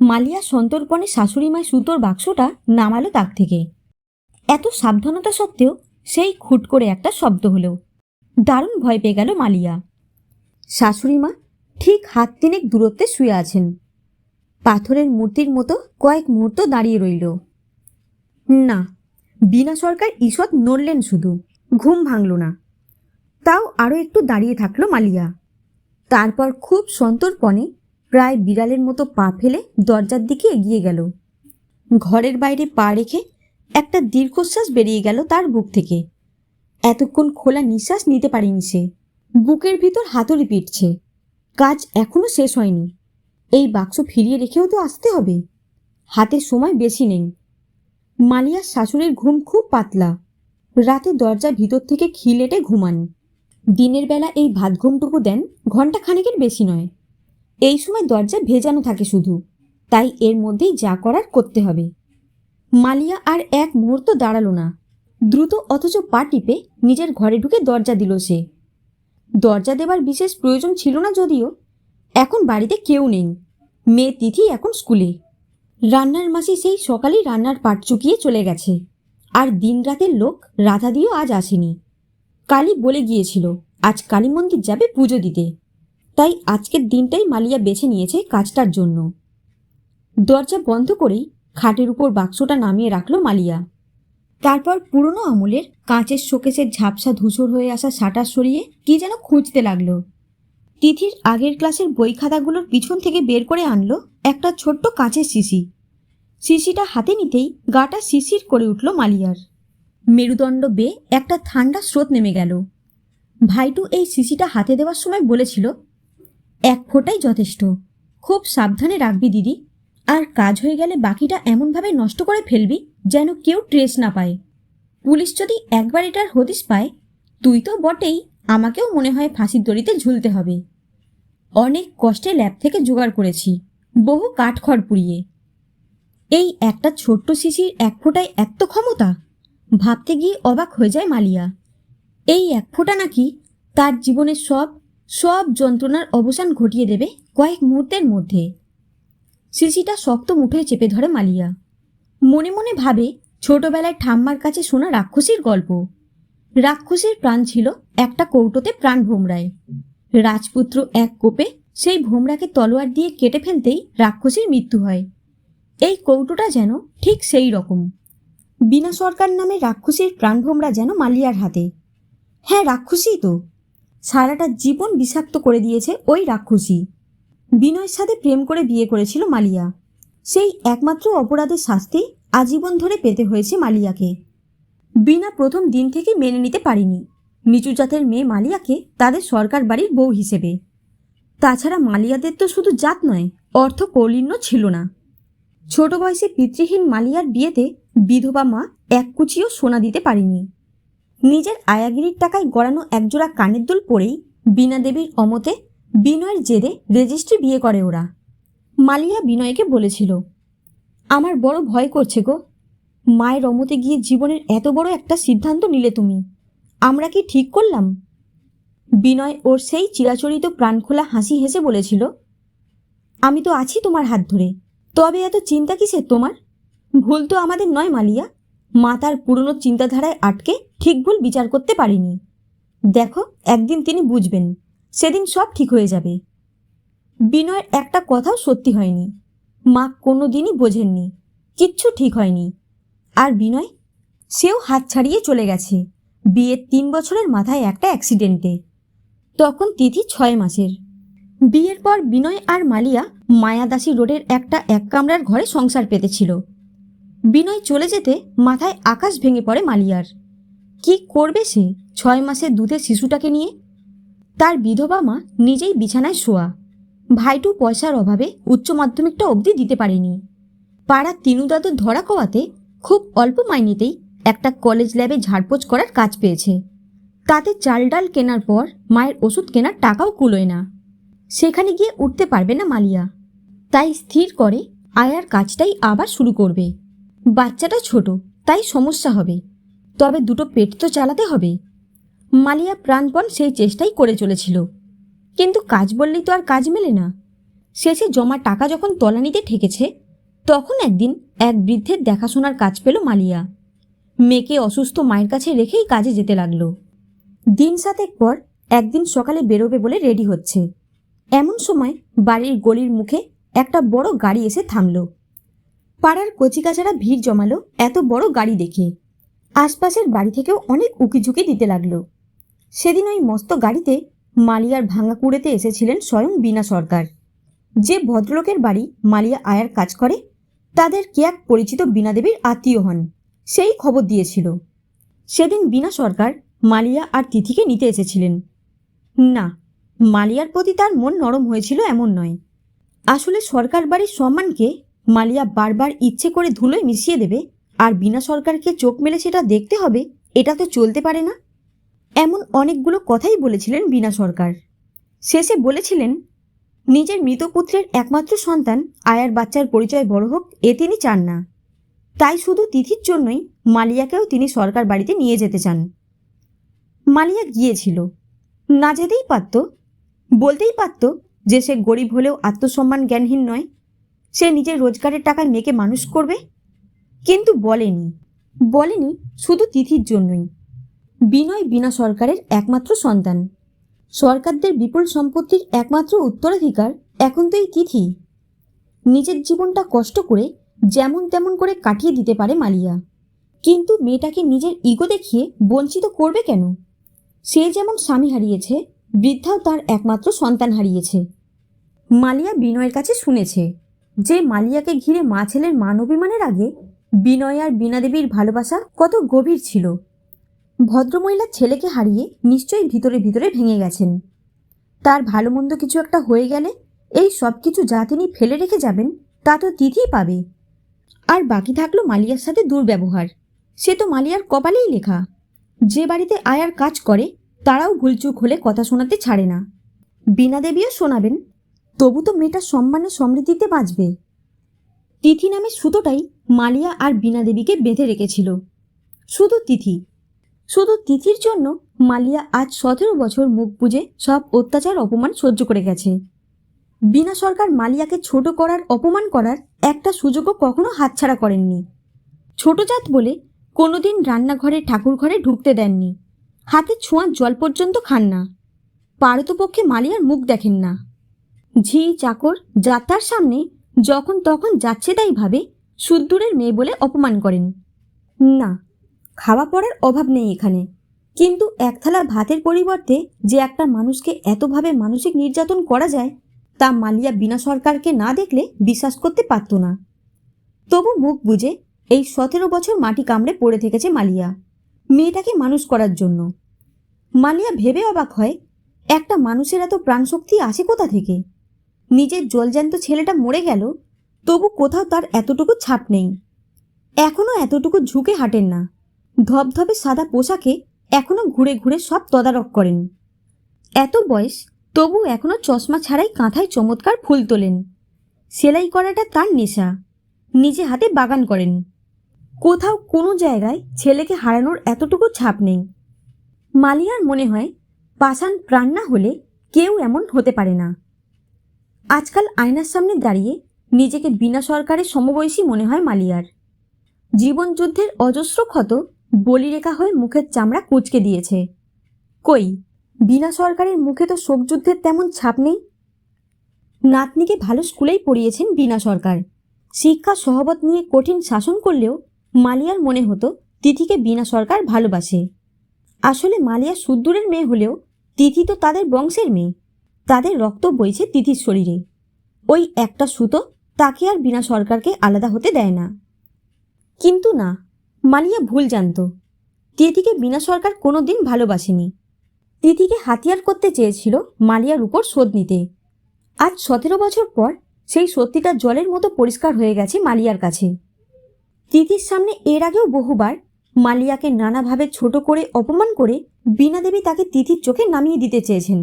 মালিয়া সন্তর্পণে শাশুড়ি মায় সুতোর বাক্সটা নামালো তাক থেকে। এত সাবধানতা সত্ত্বেও সেই খুট করে একটা শব্দ হলো। দারুণ ভয় পেয়ে গেল মালিয়া। শাশুড়ি মা ঠিক হাত তিনেক দূরত্বে শুয়ে আছেন। পাথরের মূর্তির মতো কয়েক মুহূর্ত দাঁড়িয়ে রইল। না বিনা সরকার ঈষৎ নড়লেন শুধু, ঘুম ভাঙল না। তাও আরও একটু দাঁড়িয়ে থাকল মালিয়া। তারপর খুব সন্তর্পণে প্রায় বিড়ালের মতো পা ফেলে দরজার দিকে এগিয়ে গেল। ঘরের বাইরে পা রেখে একটা দীর্ঘশ্বাস বেরিয়ে গেল তার বুক থেকে। এতক্ষণ খোলা নিঃশ্বাস নিতে পারেনি সে। বুকের ভিতর হাতুড়ি পিটছে। কাজ এখনও শেষ হয়নি। এই বাক্স ফিরিয়ে রেখেও তো আসতে হবে। হাতে সময় বেশি নেই। মালিয়ার শাশুড়ির ঘুম খুব পাতলা। রাতে দরজা ভিতর থেকে খিলেটে ঘুমান। দিনের বেলা এই ভাত ঘুমটুকু দেন ঘণ্টা খানেকের বেশি নয়। এই সময় দরজা ভেজানো থাকে শুধু। তাই এর মধ্যেই যা করার করতে হবে। মালিয়া আর এক মুহূর্ত দাঁড়াল না। দ্রুত অথচ পা টিপে নিজের ঘরে ঢুকে দরজা দিল সে। দরজা দেবার বিশেষ প্রয়োজন ছিল না যদিও, এখন বাড়িতে কেউ নেই। মেয়ে তিথি এখন স্কুলে। রান্নার মাসি সেই সকালেই রান্নার পাট চুকিয়ে চলে গেছে। আর দিন রাতের লোক রাধা দিয়েও আজ আসেনি। কালী বলে গিয়েছিল, আজ কালী মন্দির যাবে পুজো দিতে। তাই আজকের দিনটাই মালিয়া বেছে নিয়েছে কাজটার জন্য। দরজা বন্ধ করেই খাটের উপর বাক্সটা নামিয়ে রাখল মালিয়া। তারপর পুরনো আমলের কাঁচের শোকেসের ঝাপসা ধূসর হয়ে আসা শাটার সরিয়ে কি যেন খুঁজতে লাগল। তিথির আগের ক্লাসের বই খাতাগুলোর পিছন থেকে বের করে আনলো একটা ছোট্ট কাঁচের শিশি। শিশিটা হাতে নিতেই গাটা শিশির করে উঠল মালিয়ার। মেরুদণ্ড বেয়ে একটা ঠান্ডা স্রোত নেমে গেল। ভাইটু এই শিশিটা হাতে দেওয়ার সময় বলেছিল এক ফোঁটাই যথেষ্ট। খুব সাবধানে রাখবি, দিদি। আর কাজ হয়ে গেলে বাকিটা এমনভাবে নষ্ট করে ফেলবি যেন কেউ ট্রেস না পায়। পুলিশ যদি একবার এটার হদিস পায়, তুই তো বটেই আমাকেও মনে হয় ফাঁসির দড়িতে ঝুলতে হবে। অনেক কষ্টে ল্যাব থেকে জোগাড় করেছি, বহু কাঠখড় পুড়িয়ে। এই একটা ছোট্ট শিশির এক ফোঁটায় এত ক্ষমতা? ভাবতে গিয়ে অবাক হয়ে যায় মালিয়া। এই এক ফোঁটা নাকি তার জীবনের সব সব যন্ত্রণার অবসান ঘটিয়ে দেবে কয়েক মুহূর্তের মধ্যে। শিশিটা শক্ত মুঠোয় চেপে ধরে মালিয়া। মনে মনে ভাবে ছোটবেলায় ঠাম্মার কাছে শোনা রাক্ষসীর গল্প। রাক্ষসীর প্রাণ ছিল একটা কৌটোতে প্রাণ ভোমরায়। রাজপুত্র এক কোপে সেই ভোমরাকে তলোয়ার দিয়ে কেটে ফেলতেই রাক্ষসীর মৃত্যু হয়। এই কৌটোটা যেন ঠিক সেই রকম। বিনা সরকার নামে রাক্ষসীর প্রাণভোমরা যেন মালিয়ার হাতে। হ্যাঁ রাক্ষসী তো। সারাটা জীবন বিষাক্ত করে দিয়েছে ওই রাক্ষসী। বিনয়ের সাথে প্রেম করে বিয়ে করেছিল মালিয়া। সেই একমাত্র অপরাধের শাস্তি আজীবন ধরে পেতে হয়েছে মালিয়াকে। বিনা প্রথম দিন থেকে মেনে নিতে পারিনি। নিচু জাতের মেয়ে মালিয়াকে তাদের সরকার বাড়ির বউ হিসেবে। তাছাড়া মালিয়াদের তো শুধু জাত নয়, অর্থ কৌলিন্য ছিল না। ছোট বয়সে পিতৃহীন মালিয়ার বিয়েতে বিধবা মা এক কুচিও সোনা দিতে পারেনি। নিজের আয়াগিরির টাকায় গড়ানো একজোড়া কানের দুল পরেই বীণা দেবীর অমতে বিনয়ের জেদে রেজিস্ট্রি বিয়ে করে ওরা। মালিয়া বিনয়কে বলেছিল, আমার বড় ভয় করছে গো। মায়ের অমতে গিয়ে জীবনের এত বড় একটা সিদ্ধান্ত নিলে তুমি। আমরা কি ঠিক করলাম? বিনয় ওর সেই চিরাচরিত প্রাণখোলা হাসি হেসে বলেছিল, আমি তো আছি তোমার হাত ধরে। তবে এত চিন্তা কিসের তোমার? ভুল তো আমাদের নয় মালিয়া। মা তার পুরনো চিন্তাধারায় আটকে ঠিক ভুল বিচার করতে পারেনি। দেখো, একদিন তিনি বুঝবেন, সেদিন সব ঠিক হয়ে যাবে। বিনয়ের একটা কথাও সত্যি হয়নি। মা কোনো দিনই বোঝেননি, কিচ্ছু ঠিক হয়নি। আর বিনয়, সেও হাত ছাড়িয়ে চলে গেছে, বিয়ের তিন বছরের মাথায় একটা অ্যাক্সিডেন্টে। তখন তিথি ছয় মাসের। বিয়ের পর বিনয় আর মালিয়া মায়াদাসী রোডের একটা এক কামরার ঘরে সংসার পেতেছিল। বিনয় চলে যেতে মাথায় আকাশ ভেঙে পড়ে মালিয়ার। কি করবে সে ছয় মাসের দুধের শিশুটাকে নিয়ে? তার বিধবা মা নিজেই বিছানায় শোয়া। ভাইটু পয়সার অভাবে উচ্চ মাধ্যমিকটা অবধি দিতে পারেনি। পাড়ার তিনু দাদুর ধরা কোয়াতে খুব অল্প মাইনেতেই একটা কলেজ ল্যাবে ঝাড়পোছ করার কাজ পেয়েছে। তাতে চাল ডাল কেনার পর মায়ের ওষুধ কেনার টাকাও কুলোয় না। সেখানে গিয়ে উঠতে পারবে না মালিয়া। তাই স্থির করে আয়ার কাজটাই আবার শুরু করবে। বাচ্চাটা ছোট, তাই সমস্যা হবে। তবে দুটো পেট তো চালাতে হবে। মালিয়া প্রাণপণ সেই চেষ্টাই করে চলেছিল। কিন্তু কাজ বললেই তো আর কাজ মেলে না। শেষে জমা টাকা যখন তলানিতে ঠেকেছে, তখন একদিন এক বৃদ্ধের দেখাশোনার কাজ পেল মালিয়া। মেয়েকে অসুস্থ মায়ের কাছে রেখেই কাজে যেতে লাগল। দিন সাতেক পর একদিন সকালে বেরোবে বলে রেডি হচ্ছে। এমন সময় বাড়ির গলির মুখে একটা বড় গাড়ি এসে থামলো। পাড়ার কচিকাচারা ভিড় জমালো, এত বড় গাড়ি দেখে। আশপাশের বাড়ি থেকেও অনেক উকিঝুঁকি দিতে লাগল। সেদিন ওই মস্ত গাড়িতে মালিয়ার ভাঙা কুড়েতে এসেছিলেন স্বয়ং বিনা সরকার। যে ভদ্রলোকের বাড়ি মালিয়া আয়ার কাজ করে, তাদের কে এক পরিচিত বিনা দেবীর আত্মীয় হন, সেই খবর দিয়েছিল। সেদিন বিনা সরকার মালিয়া আর তিথিকে নিতে এসেছিলেন। না, মালিয়ার প্রতি তার মন নরম হয়েছিল এমন নয়। আসলে সরকার বাড়ির সম্মানকে মালিয়া বারবার ইচ্ছে করে ধুলোয় মিশিয়ে দেবে, আর বিনা সরকারকে চোখ মেলে সেটা দেখতে হবে, এটা তো চলতে পারে না। এমন অনেকগুলো কথাই বলেছিলেন বিনা সরকার। শেষে বলেছিলেন, নিজের মৃত পুত্রের একমাত্র সন্তান, আয়ার বাচ্চার পরিচয় বড় হোক, এ তিনি চান না। তাই শুধু তিথির জন্যই মালিয়াকেও তিনি সরকার বাড়িতে নিয়ে যেতে চান। মালিয়া গিয়েছিল। না যেতেই পারত, বলতেই পারত যে সে গরিব হলেও আত্মসম্মান জ্ঞানহীন নয় সে নিজের রোজগারের টাকায় মেয়েকে মানুষ করবে? কিন্তু বলেনি। বলেনি শুধু তিথির জন্যই। বিনয় বিনা সরকারের একমাত্র সন্তান। সরকারদের বিপুল সম্পত্তির একমাত্র উত্তরাধিকার এখন তো এই তিথি। নিজের জীবনটা কষ্ট করে যেমন তেমন করে কাটিয়ে দিতে পারে মালিয়া। কিন্তু মেয়েটাকে নিজের ইগো দেখিয়ে বঞ্চিত করবে কেন? সে যেমন স্বামী হারিয়েছে, বৃদ্ধাও তার একমাত্র সন্তান হারিয়েছে। মালিয়া বিনয়ের কাছে শুনেছে। যে মালিয়াকে ঘিরে মা ছেলের মান অভিমানের আগে বিনয় আর বীণাদেবীর ভালোবাসা কত গভীর ছিল। ভদ্রমহিলার ছেলেকে হারিয়ে নিশ্চয়ই ভিতরে ভিতরে ভেঙে গেছেন। তার ভালো মন্দ কিছু একটা হয়ে গেলে এই সব কিছু যা তিনি ফেলে রেখে যাবেন, তা তো তিথিই পাবে। আর বাকি থাকল মালিয়ার সাথে দুর্ব্যবহার। সে তো মালিয়ার কপালেই লেখা। যে বাড়িতে আয়ার কাজ করে, তারাও ভুলচুক হলে কথা শোনাতে ছাড়ে না। বীণা দেবীও শোনাবেন। তবু তো মেয়েটার সম্মানে সমৃদ্ধিতে বাঁচবে। তিথি নামে সুতোটাই মালিয়া আর বীণা দেবীকে বেঁধে রেখেছিল। শুধু তিথি। শুধু তিথির জন্য মালিয়া আজ সতেরো বছর মুখ বুজে সব অত্যাচার, অপমান সহ্য করে গেছে। বিনা সরকার মালিয়াকে ছোট করার, অপমান করার একটা সুযোগও কখনো হাতছাড়া করেননি। ছোট জাত বলে কোনোদিন রান্নাঘরে ঠাকুর ঘরে ঢুকতে দেননি। হাতে ছোঁয়ার জল পর্যন্ত খান না। পারতপক্ষে মালিয়ার মুখ দেখেন না। ঝি চাকর যাত্রার সামনে যখন তখন যাচ্ছে তাই ভাবে সুদ্দূরের মেয়ে বলে অপমান করেন। না, খাওয়া পড়ার অভাব নেই এখানে। কিন্তু এক থালা ভাতের পরিবর্তে যে একটা মানুষকে এতভাবে মানসিক নির্যাতন করা যায়, তা মালিয়া বিনা সরকারকে না দেখলে বিশ্বাস করতে পারত না। তবু মুখ বুঝে এই সতেরো বছর মাটি কামড়ে পড়ে থেকেছে মালিয়া, মেয়েটাকে মানুষ করার জন্য। মালিয়া ভেবে অবাক হয়, একটা মানুষের এত প্রাণশক্তি আসে কোথা থেকে? নিজের জলজ্যান্ত ছেলেটা মরে গেল, তবু কোথাও তার এতটুকু ছাপ নেই। এখনও এতটুকু ঝুঁকে হাঁটেন না। ধবধবে সাদা পোশাকে এখনও ঘুরে ঘুরে সব তদারক করেন। এত বয়স তবু এখনও চশমা ছাড়াই কাঁথায় চমৎকার ফুল তোলেন। সেলাই করাটা তার নেশা। নিজে হাতে বাগান করেন। কোথাও কোনো জায়গায় ছেলেকে হারানোর এতটুকু ছাপ নেই। মালিয়ার মনে হয়, পাষাণ প্রাণ না হলে কেউ এমন হতে পারে না। আজকাল আয়নার সামনে দাঁড়িয়ে নিজেকে বিনা সরকারের সমবয়সী মনে হয় মালিয়ার। জীবনযুদ্ধের অজস্র ক্ষত বলিরেখা হয়ে মুখের চামড়া কুচকে দিয়েছে। কই, বিনা সরকারের মুখে তো শোকযুদ্ধের তেমন ছাপ নেই? নাতনিকে ভালো স্কুলেই পড়িয়েছেন বিনা সরকার। শিক্ষা সহবত নিয়ে কঠিন শাসন করলেও মালিয়ার মনে হতো তিথিকে বিনা সরকার ভালোবাসে। আসলে মালিয়া সুদ্দূরের মেয়ে হলেও তিথি তো তাদের বংশের মেয়ে। তাদের রক্ত বইছে তিথির শরীরে। ওই একটা সুতো তাকে আর বিনা সরকারকে আলাদা হতে দেয় না। কিন্তু না মালিয়া ভুল জানত। তিথিকে বিনা সরকার কোনো দিন ভালোবাসেনি। তিথিকে হাতিয়ার করতে চেয়েছিল মালিয়ার উপর শোধ নিতে। আজ সতেরো বছর পর সেই সত্যিটা জলের মতো পরিষ্কার হয়ে গেছে মালিয়ার কাছে। তিথির সামনে এর আগেও বহুবার মালিয়াকে নানাভাবে ছোট করে অপমান করে বীণা দেবী তাকে তিথির চোখে নামিয়ে দিতে চেয়েছেন।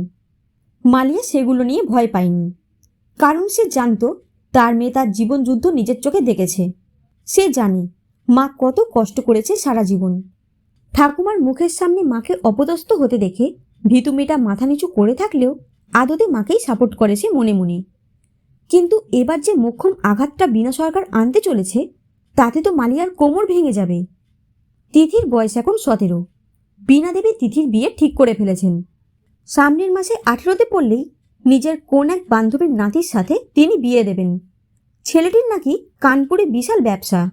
মালিয়া সেগুলো নিয়ে ভয় পায়নি। কারণ সে জানত, তার মেয়ে তার জীবন যুদ্ধ নিজের চোখে দেখেছে। সে জানে, মা কত কষ্ট করেছে সারা জীবন। ঠাকুমার মুখের সামনে মাকে অপদস্থ হতে দেখে ভীতু মেয়েটা মাথা নিচু করে থাকলেও আদতে মাকেই সাপোর্ট করে সে মনে মনে। কিন্তু এবার যে মোক্ষম আঘাতটা বিনা সরকার আনতে চলেছে, তাতে তো মালিয়ার কোমর ভেঙে যাবে। তিথির বয়স এখন সতেরো। বীণা দেবী তিথির বিয়ে ঠিক করে ফেলেছেন। সামনের মাসে আঠেরোতে পড়লেই নিজের কোন এক বান্ধবীর নাতির সাথে তিনি বিয়ে দেবেন। ছেলেটির নাকি কানপুরে বিশাল ব্যবসা।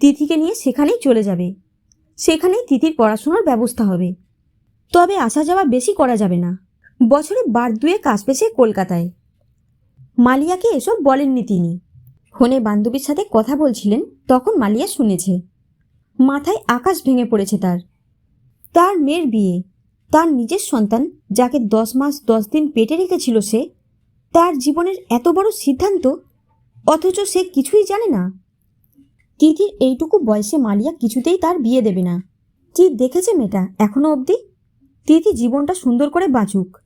তিথিকে নিয়ে সেখানেই চলে যাবে। সেখানেই তিথির পড়াশোনার ব্যবস্থা হবে। তবে আসা যাওয়া বেশি করা যাবে না। বছরে বার দুয়ে কাজ পেছে কলকাতায়। মালিয়াকে এসব বলেননি তিনি। ফোনে বান্ধবীর সাথে কথা বলছিলেন, তখন মালিয়া শুনেছে। মাথায় আকাশ ভেঙে পড়েছে তার। তার মেয়ের বিয়ে। তার নিজের সন্তান যাকে দশ মাস দশ দিন পেটে রেখেছিল সে, তার জীবনের এত বড় সিদ্ধান্ত, অথচ সে কিছুই জানে না। তিথির এইটুকু বয়সে মালিয়া কিছুতেই তার বিয়ে দেবে না। কি দেখেছে মেয়েটা এখনও অবধি? তিথি জীবনটা সুন্দর করে বাঁচুক।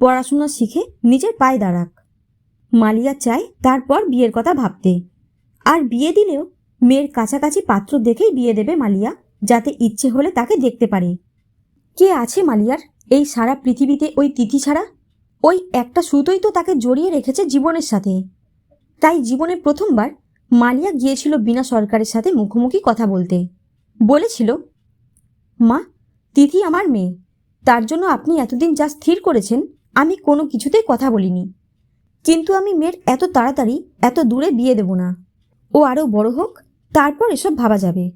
পড়াশোনা শিখে নিজের পায়ে দাঁড়াক। মালিয়া চায় তারপর বিয়ের কথা ভাবতে। আর বিয়ে দিলেও মেয়ের কাছাকাছি পাত্র দেখেই বিয়ে দেবে মালিয়া, যাতে ইচ্ছে হলে তাকে দেখতে পারে। কে আছে মালিয়ার? এই সারা পৃথিবীতে ওই তিথি ছাড়া? ওই একটা সুতোই তো তাকে জড়িয়ে রেখেছে জীবনের সাথে। তাই জীবনে প্রথমবার মালিয়া গিয়েছিল বিনা সরকারের সাথে মুখোমুখি কথা বলতে। বলেছিল, মা, তিথি আমার মেয়ে। তার জন্য আপনি এতদিন যা স্থির করেছেন, আমি কোনো কিছুতেই কথা বলিনি। কিন্তু আমি মেয়ের এত তাড়াতাড়ি, এত দূরে বিয়ে দেব না। ও আরও বড় হোক, তারপর এসব ভাবা যাবে।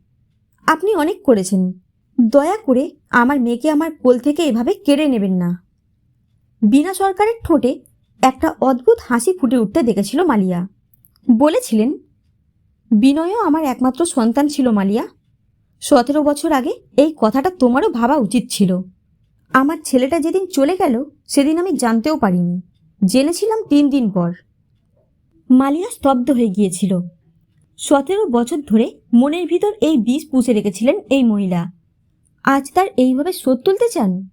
আপনি অনেক করেছেন। দয়া করে আমার মেয়েকে আমার কোল থেকে এভাবে কেড়ে নেবেন না। বিনা সরকারের ঠোঁটে একটা অদ্ভুত হাসি ফুটে উঠতে দেখেছিল মালিয়া। বলেছিলেন, বিনয়ও আমার একমাত্র সন্তান ছিল মালিয়া। সতেরো বছর আগে এই কথাটা তোমারও ভাবা উচিত ছিল। আমার ছেলেটা যেদিন চলে গেল, সেদিন আমি জানতেও পারিনি। জেনেছিলাম তিন দিন পর। মালিয়া স্তব্ধ হয়ে গিয়েছিল। সতেরো বছর ধরে মনের ভিতর এই বিষ পুষে রেখেছিলেন এই মহিলা। আজ তার এইভাবে শোধ তুলতে চান?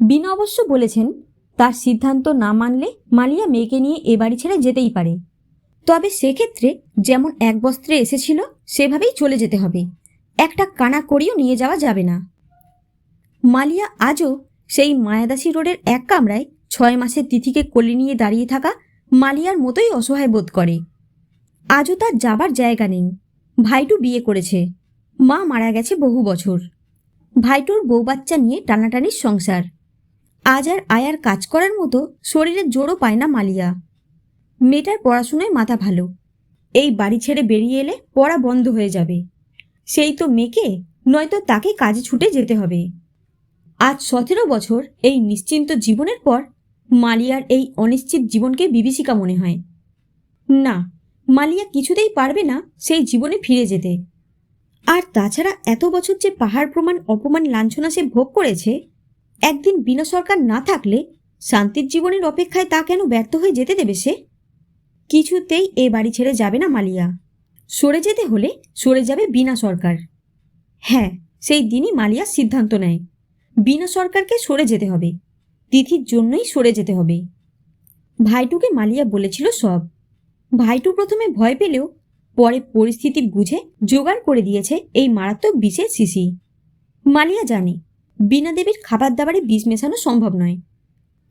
বিনা অবশ্য বলেছেন, তার সিদ্ধান্ত না মানলে মালিয়া মেয়েকে নিয়ে এ বাড়ি ছেড়ে যেতেই পারে। তবে সেক্ষেত্রে যেমন এক বস্ত্রে এসেছিল, সেভাবেই চলে যেতে হবে। একটা কানা করিও নিয়ে যাওয়া যাবে না। মালিয়া আজও সেই মায়াদাসী রোডের এক কামরায় ছয় মাসের তিথিকে কোলে নিয়ে দাঁড়িয়ে থাকা মালিয়ার মতোই অসহায় বোধ করে। আজও তার যাবার জায়গা নেই। ভাইটু বিয়ে করেছে। মা মারা গেছে বহু বছর। ভাইটুর বউ বাচ্চা নিয়ে টানাটানির সংসার। আজ আর আয়ার কাজ করার মতো শরীরে জোরও পায় না মালিয়া। মেয়েটার পড়াশোনায় মাথা ভালো। এই বাড়ি ছেড়ে বেরিয়ে এলে পড়া বন্ধ হয়ে যাবে। সেই তো মেয়েকে, নয়তো তাকে কাজে ছুটে যেতে হবে। আজ সতেরো বছর এই নিশ্চিন্ত জীবনের পর মালিয়ার এই অনিশ্চিত জীবনকে বিভীষিকা মনে হয়। না, মালিয়া কিছুতেই পারবে না সেই জীবনে ফিরে যেতে। আর তাছাড়া এত বছর যে পাহাড় প্রমাণ, অপমান, লাঞ্ছনা সে ভোগ করেছে, একদিন বিনা সরকার না থাকলে শান্তির জীবনের অপেক্ষায় তা কেন ব্যর্থ হয়ে যেতে দেবে সে? কিছুতেই এ বাড়ি ছেড়ে যাবে না মালিয়া। সরে যেতে হলে সরে যাবে বিনা সরকার। হ্যাঁ সেই দিনই মালিয়া সিদ্ধান্ত নেয়। বিনা সরকারকে সরে যেতে হবে। তিথির জন্যই সরে যেতে হবে। ভাইটুকে মালিয়া বলেছিল সব। ভাইটু প্রথমে ভয় পেলেও পরে পরিস্থিতি বুঝে জোগাড় করে দিয়েছে এই মারাত্মক বিষের শিশি। মালিয়া জানে, বিনা দেবীর খাবার দাবারে বিষ মেশানো সম্ভব নয়।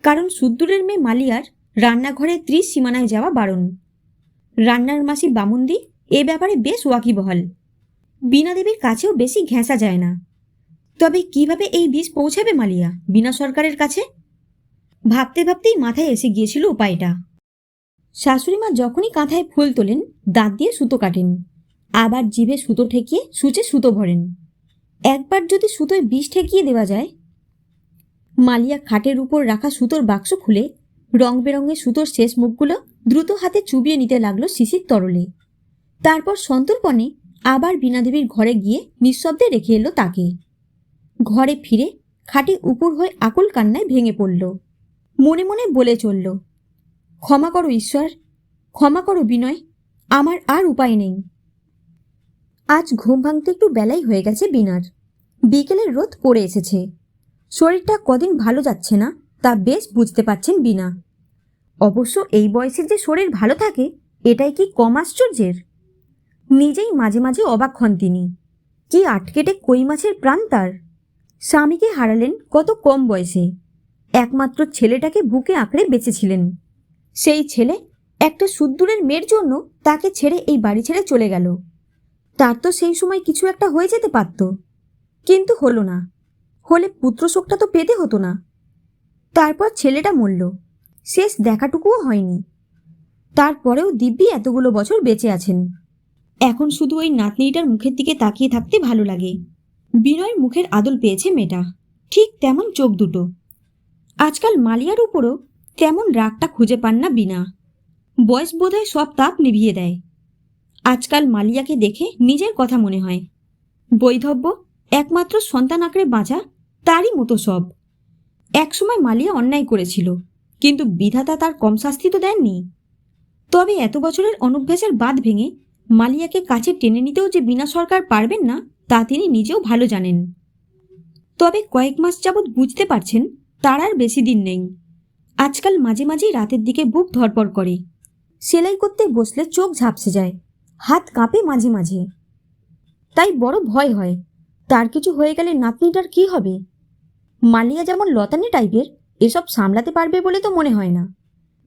কারণ সুদ্দূরের মেয়ে মালিয়ার রান্নাঘরে ত্রিশ সীমানায় যাওয়া বারণ। রান্নার মাসি বামুন্দি এ ব্যাপারে বেশ ওয়াকিবহাল। বিনা দেবীর কাছেও বেশি ঘেঁষা যায় না। তবে কীভাবে এই বিষ পৌঁছাবে মালিয়া, বিনা সরকারের কাছে? ভাবতে ভাবতেই মাথায় এসে গিয়েছিল উপায়টা। শাশুড়িমা যখনই কাঁথায় ফুল তোলেন, দাঁত দিয়ে সুতো কাটেন। আবার জিভে সুতো ঠেকিয়ে সূচে সুতো ভরেন। একবার যদি সুতোয় বিষ ঠেকিয়ে দেওয়া যায়, মালিয়া খাটের উপর রাখা সুতোর বাক্স খুলে রং বেরঙের সুতোর শেষ মুখগুলো দ্রুত হাতে চুবিয়ে নিতে লাগল শিশির তরলে। তারপর সন্তর্পণে আবার বীণাদেবীর ঘরে গিয়ে নিঃশব্দে রেখে এলো তাকে। ঘরে ফিরে খাটে উপর হয়ে আকুল কান্নায় ভেঙে পড়ল। মনে মনে বলে চলল ক্ষমা করো ঈশ্বর, ক্ষমা করো বিনয়, আমার আর উপায় নেই। আজ ঘুম ভাঙতে একটু বেলাই হয়ে গেছে বিনার। বিকেলের রোদ পড়ে এসেছে। শরীরটা কদিন ভালো যাচ্ছে না, তা বেশ বুঝতে পারছেন বিনা। অবশ্য এই বয়সে যে শরীর ভালো থাকে, এটাই কি কম আশ্চর্যের? নিজেই মাঝে মাঝে অবাক হন তিনি। কি আটকেটে কই মাছের প্রাণ তার? স্বামীকে হারালেন কত কম বয়সে। একমাত্র ছেলেটাকে বুকে আঁকড়ে বেঁচেছিলেন। সেই ছেলে একটা সুদ্দূরের মেয়ের জন্য তাকে ছেড়ে এই বাড়ি ছেড়ে চলে গেল। তার তো সেই সময় কিছু একটা হয়ে যেতে পারত, কিন্তু হলো না। হলে পুত্রশোকটা তো পেতে হতো না। তারপর ছেলেটা মরল, শেষ দেখাটুকুও হয়নি। তারপরেও দিব্যি এতগুলো বছর বেঁচে আছেন। এখন শুধু ওই নাতনিটার মুখের দিকে তাকিয়ে থাকতে ভালো লাগে। বিনয়ের মুখের আদল পেয়েছে মেয়েটা, ঠিক তেমন চোখ দুটো। আজকাল মালিয়ার উপরও তেমন রাগটা খুঁজে পান না বিনা। বয়স বোধহয় সব তাপ নিভিয়ে দেয়। আজকাল মালিয়াকে দেখে নিজের কথা মনে হয়। বৈধব্য, একমাত্র সন্তান আঁকড়ে বাঁচা তারই মতো সব। একসময় মালিয়া অন্যায় করেছিল, কিন্তু বিধাতা তার কম শাস্তি তো দেননি। তবে এত বছরের অনভ্যাসের বাদ ভেঙে মালিয়াকে কাছে টেনে নিতেও যে বিনা সরকার পারবেন না, তা তিনি নিজেও ভালো জানেন। তবে কয়েক মাস যাবৎ বুঝতে পারছেন, তার আর বেশি দিন নেই। আজকাল মাঝে মাঝেই রাতের দিকে বুক ধরপড় করে। সেলাই করতে বসলে চোখ ঝাপসে যায়, হাত কাঁপে মাঝে মাঝে। তাই বড় ভয় হয়, তার কিছু হয়ে গেলে নাতনিটার কি হবে? মালিয়া যেমন লতানি টাইপের, এসব সামলাতে পারবে বলে তো মনে হয় না।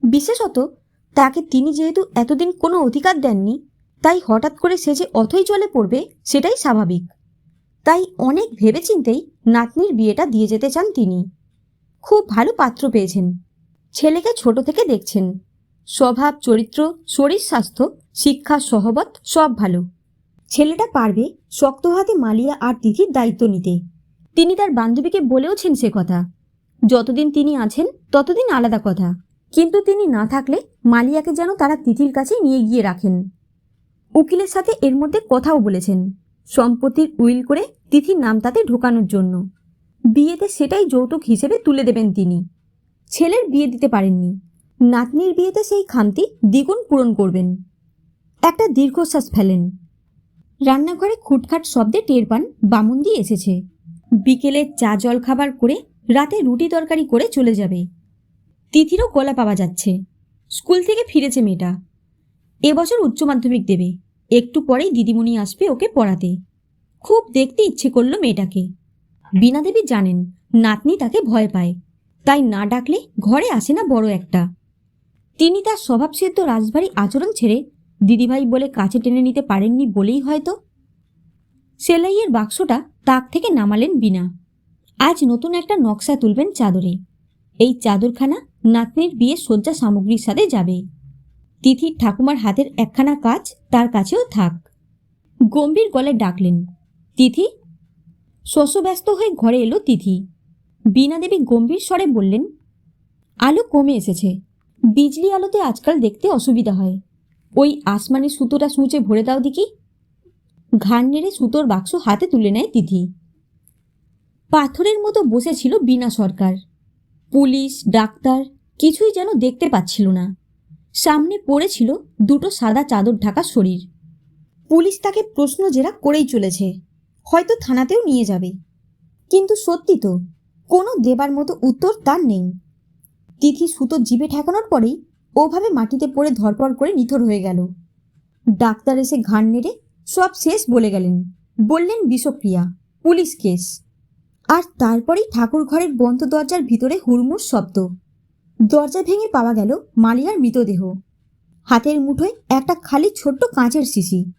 বিশেষত তাকে তিনি যেহেতু এতদিন কোনো অধিকার দেননি, তাই হঠাৎ করে সে যে অথই জলে পড়বে, সেটাই স্বাভাবিক। তাই অনেক ভেবেচিন্তেই নাতনির বিয়েটা দিয়ে যেতে চান তিনি। খুব ভালো পাত্র পেয়েছেন। ছেলেকে ছোট থেকে দেখছেন। স্বভাব, চরিত্র, শরীর স্বাস্থ্য, শিক্ষা, সহবত সব ভালো। ছেলেটা পারবে শক্ত হাতে মালিয়া আর তিথির দায়িত্ব নিতে। তিনি তার বান্ধবীকে বলেওছেন সে কথা। যতদিন তিনি আছেন, ততদিন আলাদা কথা। কিন্তু তিনি না থাকলে মালিয়াকে যেন তারা তিথির কাছে নিয়ে গিয়ে রাখেন। উকিলের সাথে এর মধ্যে কথাও বলেছেন, সম্পত্তির উইল করে তিথির নাম তাতে ঢোকানোর জন্য। বিয়েতে সেটাই যৌতুক হিসেবে তুলে দেবেন তিনি। ছেলের বিয়ে দিতে পারেননি। নাতনির বিয়েতে সেই খামতি দ্বিগুণ পূরণ করবেন। একটা দীর্ঘশ্বাস ফেলেন। রান্নাঘরে খুটখাট শব্দে টের পান বামুন্দি এসেছে। বিকেলে চা জল খাবার করে রাতে রুটি তরকারি করে চলে যাবে। তিথিরও গলা পাওয়া যাচ্ছে। স্কুল থেকে ফিরেছে মেয়েটা। এবছর উচ্চ মাধ্যমিক দেবে। একটু পরেই দিদিমণি আসবে ওকে পড়াতে। খুব দেখতে ইচ্ছে করল মেয়েটাকে। বীণা দেবী জানেন, নাতনি তাকে ভয় পায়। তাই না ডাকলে ঘরে আসে না বড় একটা। তিনি তার স্বভাবসিদ্ধ রাজবাড়ি আচরণ ছেড়ে দিদিভাই বলে কাছে টেনে নিতে পারেননি বলেই হয়তো সেলাইয়ের বাক্সটা তাক থেকে নামালেন বিনা। আজ নতুন একটা নকশা তুলবেন চাদরে। এই চাদরখানা নাতনির বিয়ে শয্যা সামগ্রীর সাথে যাবে। তিথির ঠাকুমার হাতের একখানা কাজ তার কাছেও থাক। গম্ভীর গলায় ডাকলেন, তিথি? শস্যব্যস্ত হয়ে ঘরে এলো তিথি। বীণা দেবী গম্ভীর স্বরে বললেন, আলো কমে এসেছে। বিজলি আলোতে আজকাল দেখতে অসুবিধা হয়। ওই আসমানের সুতোটা সূচে ভরে দাও দেখি। ঘাড় নেড়ে সুতোর বাক্স হাতে তুলে নেয় তিথি। পাথরের মতো বসেছিল বিনা সরকার। পুলিশ, ডাক্তার কিছুই যেন দেখতে পাচ্ছিল না। সামনে পড়েছিল দুটো সাদা চাদর ঢাকা শরীর। পুলিশ তাকে প্রশ্ন জেরা করেই চলেছে। হয়তো থানাতেও নিয়ে যাবে। কিন্তু সত্যি তো কোনো দেবার মতো উত্তর তার নেই। তিথি সুতো জিভে ঠেকানোর পরেই ওভাবে মাটিতে পড়ে ধরপড় করে নিথর হয়ে গেল। ডাক্তার এসে ঘাড় নেড়ে সব শেষ বলে গেলেন। বললেন বিষক্রিয়া, পুলিশ কেস। আর তারপরেই ঠাকুর ঘরের বন্ধ দরজার ভিতরে হুড়মুড় শব্দ। দরজা ভেঙে পাওয়া গেল মালিয়ার মৃতদেহ। হাতের মুঠোয় একটা খালি ছোট্ট কাঁচের শিশি।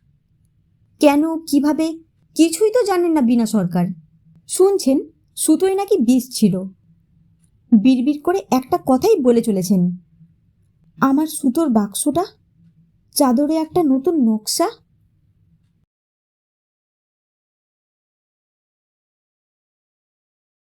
কেন, কীভাবে, কিছুই তো জানেন না বিনা সরকার। শুনছেন সুতোয় নাকি বিষ ছিল। বিড়বিড় করে একটা কথাই বলে চলেছেন। আমার সুতোর বাক্সটা চাদরে একটা নতুন নকশা